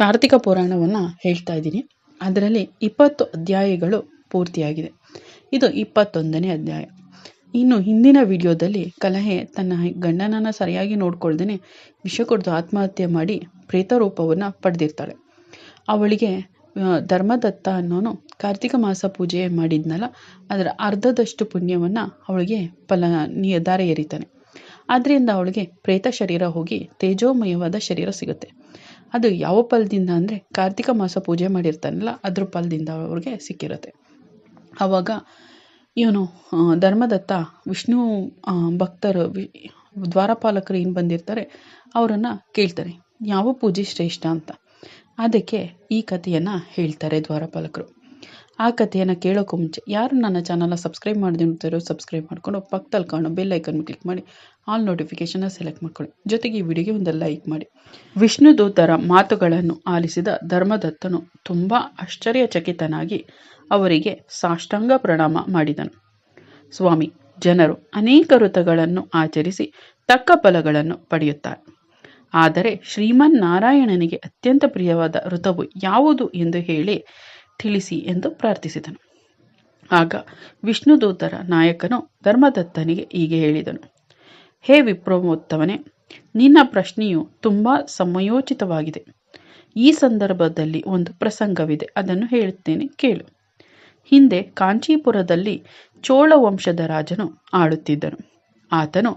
ಕಾರ್ತಿಕ ಪುರಾಣವನ್ನು ಹೇಳ್ತಾ ಇದ್ದೀನಿ. ಅದರಲ್ಲಿ ಇಪ್ಪತ್ತು ಅಧ್ಯಾಯಗಳು ಪೂರ್ತಿಯಾಗಿದೆ. ಇದು ಇಪ್ಪತ್ತೊಂದನೇ ಅಧ್ಯಾಯ. ಇನ್ನು ಹಿಂದಿನ ವಿಡಿಯೋದಲ್ಲಿ ಕಲಹೆ ತನ್ನ ಗಂಡನನ್ನು ಸರಿಯಾಗಿ ನೋಡ್ಕೊಳ್ದೇ ವಿಷ ಕುಡಿದು ಆತ್ಮಹತ್ಯೆ ಮಾಡಿ ಪ್ರೇತ ರೂಪವನ್ನು ಪಡೆದಿರ್ತಾಳೆ. ಅವಳಿಗೆ ಧರ್ಮದತ್ತ ಅನ್ನೋನು ಕಾರ್ತಿಕ ಮಾಸ ಪೂಜೆ ಮಾಡಿದ್ನಲ್ಲ, ಅದರ ಅರ್ಧದಷ್ಟು ಪುಣ್ಯವನ್ನು ಅವಳಿಗೆ ಫಲ ದಾರ ಎರಿತಾನೆ ಆದ್ದರಿಂದ ಅವಳಿಗೆ ಪ್ರೇತ ಶರೀರ ಹೋಗಿ ತೇಜೋಮಯವಾದ ಶರೀರ ಸಿಗುತ್ತೆ. ಅದು ಯಾವ ಫಲದಿಂದ ಅಂದರೆ ಕಾರ್ತಿಕ ಮಾಸ ಪೂಜೆ ಮಾಡಿರ್ತಾನಲ್ಲ, ಅದ್ರ ಫಲದಿಂದ ಅವ್ರಿಗೆ ಸಿಕ್ಕಿರುತ್ತೆ. ಆವಾಗ ಇವನು ಧರ್ಮದತ್ತ ವಿಷ್ಣು ಭಕ್ತರು ದ್ವಾರಪಾಲಕರು ಏನು ಬಂದಿರ್ತಾರೆ, ಅವರನ್ನು ಕೇಳ್ತಾರೆ, ಯಾವ ಪೂಜೆ ಶ್ರೇಷ್ಠ ಅಂತ. ಅದಕ್ಕೆ ಈ ಕಥೆಯನ್ನು ಹೇಳ್ತಾರೆ ದ್ವಾರಪಾಲಕರು. ಆ ಕಥೆಯನ್ನು ಕೇಳೋಕ್ಕೂ ಮುಂಚೆ, ಯಾರು ನನ್ನ ಚಾನಲ್ನ ಸಬ್ಸ್ಕ್ರೈಬ್ ಮಾಡದಿರ್ತಾರೋ ಸಬ್ಸ್ಕ್ರೈಬ್ ಮಾಡ್ಕೊಂಡು ಪಕ್ಕದಲ್ಲಿ ಕಾಣೋ ಬೆಲ್ ಐಕನ್ ಕ್ಲಿಕ್ ಮಾಡಿ ಆಲ್ ನೋಟಿಫಿಕೇಷನ್ನ ಸೆಲೆಕ್ಟ್ ಮಾಡ್ಕೊಳ್ಳಿ. ಜೊತೆಗೆ ಈ ವಿಡಿಯೋಗೆ ಒಂದು ಲೈಕ್ ಮಾಡಿ. ವಿಷ್ಣುದೂತರ ಮಾತುಗಳನ್ನು ಆಲಿಸಿದ ಧರ್ಮದತ್ತನು ತುಂಬ ಆಶ್ಚರ್ಯಚಕಿತನಾಗಿ ಅವರಿಗೆ ಸಾಷ್ಟಾಂಗ ಪ್ರಣಾಮ ಮಾಡಿದನು. ಸ್ವಾಮಿ, ಜನರು ಅನೇಕ ಋತುಗಳನ್ನು ಆಚರಿಸಿ ತಕ್ಕ ಫಲಗಳನ್ನು ಪಡೆಯುತ್ತಾರೆ. ಆದರೆ ಶ್ರೀಮನ್ ನಾರಾಯಣನಿಗೆ ಅತ್ಯಂತ ಪ್ರಿಯವಾದ ಋತವು ಯಾವುದು ಎಂದು ಹೇಳಿ ತಿಳಿಸಿ ಎಂದು ಪ್ರಾರ್ಥಿಸಿದನು. ಆಗ ವಿಷ್ಣುದೂತರ ನಾಯಕನು ಧರ್ಮದತ್ತನಿಗೆ ಹೀಗೆ ಹೇಳಿದನು. ಹೇ ವಿಪ್ರೋಮೋತ್ತವನೇ ನಿನ್ನ ಪ್ರಶ್ನೆಯು ತುಂಬ ಸಮಯೋಚಿತವಾಗಿದೆ. ಈ ಸಂದರ್ಭದಲ್ಲಿ ಒಂದು ಪ್ರಸಂಗವಿದೆ, ಅದನ್ನು ಹೇಳುತ್ತೇನೆ, ಕೇಳು. ಹಿಂದೆ ಕಾಂಚೀಪುರದಲ್ಲಿ ಚೋಳ ವಂಶದ ರಾಜನು ಆಳುತ್ತಿದ್ದನು. ಆತನು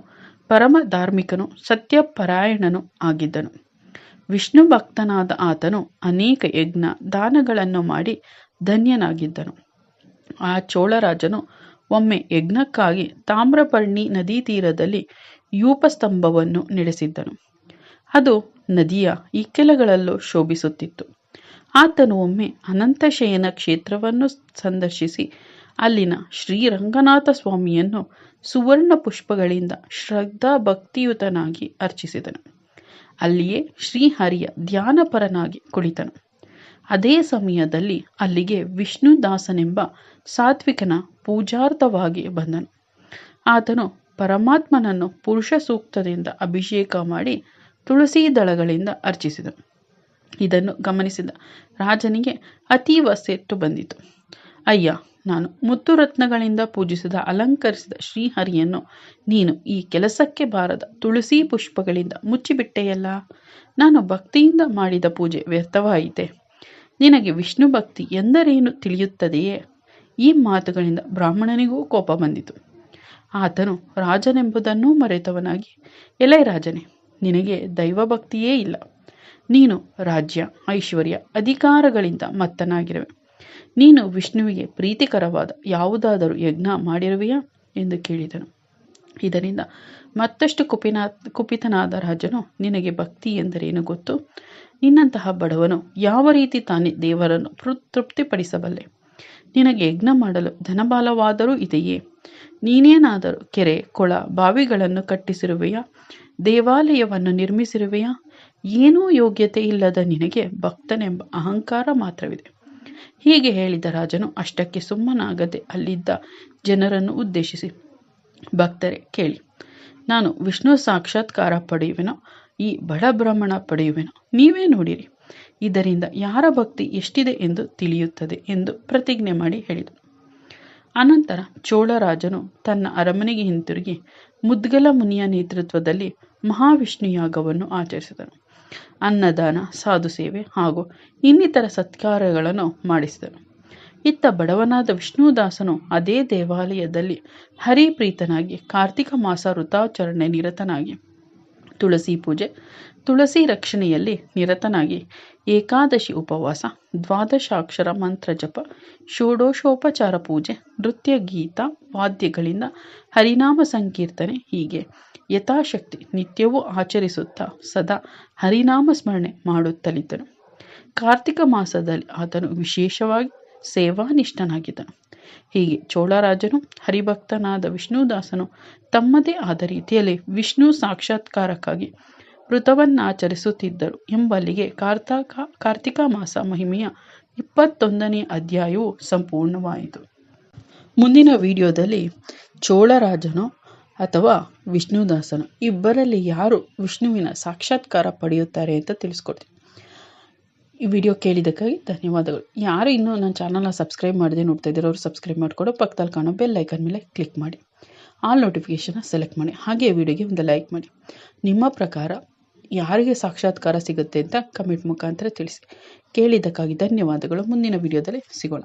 ಪರಮ ಧಾರ್ಮಿಕನು ಸತ್ಯಪರಾಯಣನು ಆಗಿದ್ದನು. ವಿಷ್ಣು ಭಕ್ತನಾದ ಆತನು ಅನೇಕ ಯಜ್ಞ ದಾನಗಳನ್ನು ಮಾಡಿ ಧನ್ಯನಾಗಿದ್ದನು. ಆ ಚೋಳರಾಜನು ಒಮ್ಮೆ ಯಜ್ಞಕ್ಕಾಗಿ ತಾಮ್ರಪರ್ಣಿ ನದಿ ತೀರದಲ್ಲಿ ಯೂಪಸ್ತಂಭವನ್ನು ನಡೆಸಿದ್ದನು. ಅದು ನದಿಯ ಇಕ್ಕೆಲಗಳಲ್ಲೂ ಶೋಭಿಸುತ್ತಿತ್ತು. ಆತನು ಒಮ್ಮೆ ಅನಂತಶಯನ ಕ್ಷೇತ್ರವನ್ನು ಸಂದರ್ಶಿಸಿ ಅಲ್ಲಿನ ಶ್ರೀರಂಗನಾಥ ಸ್ವಾಮಿಯನ್ನು ಸುವರ್ಣ ಪುಷ್ಪಗಳಿಂದ ಶ್ರದ್ಧಾ ಭಕ್ತಿಯುತನಾಗಿ ಅರ್ಚಿಸಿದನು. ಅಲ್ಲಿಯೇ ಶ್ರೀಹರಿಯ ಧ್ಯಾನಪರನಾಗಿ ಕುಳಿತನು. ಅದೇ ಸಮಯದಲ್ಲಿ ಅಲ್ಲಿಗೆ ವಿಷ್ಣುದಾಸನೆಂಬ ಸಾತ್ವಿಕನ ಪೂಜಾರ್ಥವಾಗಿ ಬಂದನು. ಆತನು ಪರಮಾತ್ಮನನ್ನು ಪುರುಷ ಸೂಕ್ತದಿಂದ ಅಭಿಷೇಕ ಮಾಡಿ ತುಳಸಿ ದಳಗಳಿಂದ ಅರ್ಚಿಸಿದನು. ಇದನ್ನು ಗಮನಿಸಿದ ರಾಜನಿಗೆ ಅತೀವ ಸೆಟ್ಟು ಬಂದಿತು. ಅಯ್ಯ ನಾನು ಮುತ್ತುರತ್ನಗಳಿಂದ ಪೂಜಿಸಿದ ಅಲಂಕರಿಸಿದ ಶ್ರೀಹರಿಯನ್ನು ನೀನು ಈ ಕೆಲಸಕ್ಕೆ ಬಾರದ ತುಳಸಿ ಪುಷ್ಪಗಳಿಂದ ಮುಚ್ಚಿಬಿಟ್ಟೆಯಲ್ಲ? ನಾನು ಭಕ್ತಿಯಿಂದ ಮಾಡಿದ ಪೂಜೆ ವ್ಯರ್ಥವಾಯಿತೆ. ನಿನಗೆ ವಿಷ್ಣು ಭಕ್ತಿ ಎಂದರೇನು ತಿಳಿಯುತ್ತದೆಯೇ? ಈ ಮಾತುಗಳಿಂದ ಬ್ರಾಹ್ಮಣನಿಗೂ ಕೋಪ ಬಂದಿತು. ಆತನು ರಾಜನೆಂಬುದನ್ನೂ ಮರೆತವನಾಗಿ, ಎಲೆ ರಾಜನೇ, ನಿನಗೆ ದೈವಭಕ್ತಿಯೇ ಇಲ್ಲ. ನೀನು ರಾಜ್ಯ, ಐಶ್ವರ್ಯ, ಅಧಿಕಾರಗಳಿಂದ ಮತ್ತನಾಗಿರುವೆ. ನೀನು ವಿಷ್ಣುವಿಗೆ ಪ್ರೀತಿಕರವಾದ ಯಾವುದಾದರೂ ಯಜ್ಞ ಮಾಡಿರುವೆಯಾ? ಎಂದು ಕೇಳಿದನು. ಇದರಿಂದ ಮತ್ತಷ್ಟು ಕುಪಿನ, ಕುಪಿತನಾದ ರಾಜನು, ನಿನಗೆ ಭಕ್ತಿ ಎಂದರೇನು ಗೊತ್ತು? ನಿನ್ನಂತಹ ಬಡವನು ಯಾವ ರೀತಿ ತಾನೇ ದೇವರನ್ನು ತೃಪ್ತಿಪಡಿಸಬಲ್ಲೆ? ನಿನಗೆ ಯಜ್ಞ ಮಾಡಲು ಧನಬಾಲವಾದರೂ ಇದೆಯೇ? ನೀನೇನಾದರೂ ಕೆರೆ, ಕೊಳ, ಬಾವಿಗಳನ್ನು ಕಟ್ಟಿಸಿರುವೆಯಾ? ದೇವಾಲಯವನ್ನು ನಿರ್ಮಿಸಿರುವೆಯಾ? ಏನೂ ಯೋಗ್ಯತೆ ಇಲ್ಲದ ನಿನಗೆ ಭಕ್ತನೆಂಬ ಅಹಂಕಾರ ಮಾತ್ರವಿದೆ. ಹೀಗೆ ಹೇಳಿದ ರಾಜನು ಅಷ್ಟಕ್ಕೆ ಸುಮ್ಮನಾಗದೆ ಅಲ್ಲಿದ್ದ ಜನರನ್ನು ಉದ್ದೇಶಿಸಿ, ಭಕ್ತರೇ, ಕೇಳಿ. ನಾನು ವಿಷ್ಣು ಸಾಕ್ಷಾತ್ಕಾರ ಪಡೆಯುವೆನೋ? ಈ ಬಡ ಬ್ರಾಹ್ಮಣ ಪಡೆಯುವೆನೋ? ನೀವೇ ನೋಡಿರಿ. ಇದರಿಂದ ಯಾರ ಭಕ್ತಿ ಎಷ್ಟಿದೆ ಎಂದು ತಿಳಿಯುತ್ತದೆ ಎಂದು ಪ್ರತಿಜ್ಞೆ ಮಾಡಿ ಹೇಳಿದನು. ಅನಂತರ ಚೋಳರಾಜನು ತನ್ನ ಅರಮನೆಗೆ ಹಿಂತಿರುಗಿ ಮುದ್ಗಲ ಮುನಿಯ ನೇತೃತ್ವದಲ್ಲಿ ಮಹಾವಿಷ್ಣು ಯಾಗವನ್ನು ಆಚರಿಸಿದನು. ಅನ್ನದಾನ, ಸಾಧು ಸೇವೆ ಹಾಗೂ ಇನ್ನಿತರ ಸತ್ಕಾರಗಳನ್ನು ಮಾಡಿಸಿದನು. ಇತ್ತ ಬಡವನಾದ ವಿಷ್ಣುದಾಸನು ಅದೇ ದೇವಾಲಯದಲ್ಲಿ ಹರಿಪ್ರೀತನಾಗಿ ಕಾರ್ತಿಕ ಮಾಸ ವೃತಾಚರಣೆ ನಿರತನಾಗಿ ತುಳಸಿ ಪೂಜೆ. ತುಳಸಿ ರಕ್ಷಣೆಯಲ್ಲಿ ನಿರತನಾಗಿ ಏಕಾದಶಿ ಉಪವಾಸ, ದ್ವಾದಶಾಕ್ಷರ ಮಂತ್ರ ಜಪ ಷೋಡೋಷೋಪಚಾರ ಪೂಜೆ, ನೃತ್ಯ ಗೀತ, ವಾದ್ಯಗಳಿಂದ ಹರಿನಾಮ ಸಂಕೀರ್ತನೆ ಹೀಗೆ ಯಥಾಶಕ್ತಿ ನಿತ್ಯವೂ ಆಚರಿಸುತ್ತಾ ಸದಾ ಹರಿನಾಮ ಸ್ಮರಣೆ ಮಾಡುತ್ತಲಿದ್ದನು. ಕಾರ್ತಿಕ ಮಾಸದಲ್ಲಿ ಆತನು ವಿಶೇಷವಾಗಿ ಸೇವಾನಿಷ್ಠನಾಗಿದ್ದನು ಹೀಗೆ ಚೋಳರಾಜನು, ಹರಿಭಕ್ತನಾದ ವಿಷ್ಣುದಾಸನು ತಮ್ಮದೇ ಆದ ರೀತಿಯಲ್ಲಿ ವಿಷ್ಣು ಸಾಕ್ಷಾತ್ಕಾರಕ್ಕಾಗಿ ವೃತವನ್ನಾಚರಿಸುತ್ತಿದ್ದರು ಎಂಬಲ್ಲಿಗೆ ಕಾರ್ತಾಕ, ಕಾರ್ತಿಕ ಮಾಸ ಮಹಿಮೆಯ ಇಪ್ಪತ್ತೊಂದನೇ ಅಧ್ಯಾಯವು ಸಂಪೂರ್ಣವಾಯಿತು. ಮುಂದಿನ ವಿಡಿಯೋದಲ್ಲಿ ಚೋಳರಾಜನು ಅಥವಾ ವಿಷ್ಣುದಾಸನು ಇಬ್ಬರಲ್ಲಿ ಯಾರು ವಿಷ್ಣುವಿನ ಸಾಕ್ಷಾತ್ಕಾರ ಪಡೆಯುತ್ತಾರೆ ಅಂತ ತಿಳಿಸ್ಕೊಡ್ತೀನಿ. ಈ ವಿಡಿಯೋ ಕೇಳಿದ್ದಕ್ಕಾಗಿ ಧನ್ಯವಾದಗಳು. ಯಾರು ಇನ್ನೂ ನನ್ನ ಚಾನಲ್ನ ಸಬ್ಸ್ಕ್ರೈಬ್ ಮಾಡದೆ ನೋಡ್ತಾ ಇದ್ದೀರೋ ಅವರು ಸಬ್ಸ್ಕ್ರೈಬ್ ಮಾಡಿಕೊಡು. ಪಕ್ಕದಲ್ಲಿ ಕಾಣೋ ಬೆಲ್ ಐಕನ್ ಮೇಲೆ ಕ್ಲಿಕ್ ಮಾಡಿ. ಆಲ್ ನೋಟಿಫಿಕೇಷನ್ನ ಸೆಲೆಕ್ಟ್ ಮಾಡಿ. ಹಾಗೆ ವಿಡಿಯೋಗೆ ಒಂದು ಲೈಕ್ ಮಾಡಿ. ನಿಮ್ಮ ಪ್ರಕಾರ ಯಾರಿಗೆ ಸಾಕ್ಷಾತ್ಕಾರ ಸಿಗುತ್ತೆ ಅಂತ ಕಮೆಂಟ್ ಮುಖಾಂತರ ತಿಳಿಸಿ. ಕೇಳಿದ್ದಕ್ಕಾಗಿ ಧನ್ಯವಾದಗಳು. ಮುಂದಿನ ವಿಡಿಯೋದಲ್ಲಿ ಸಿಗೋಣ.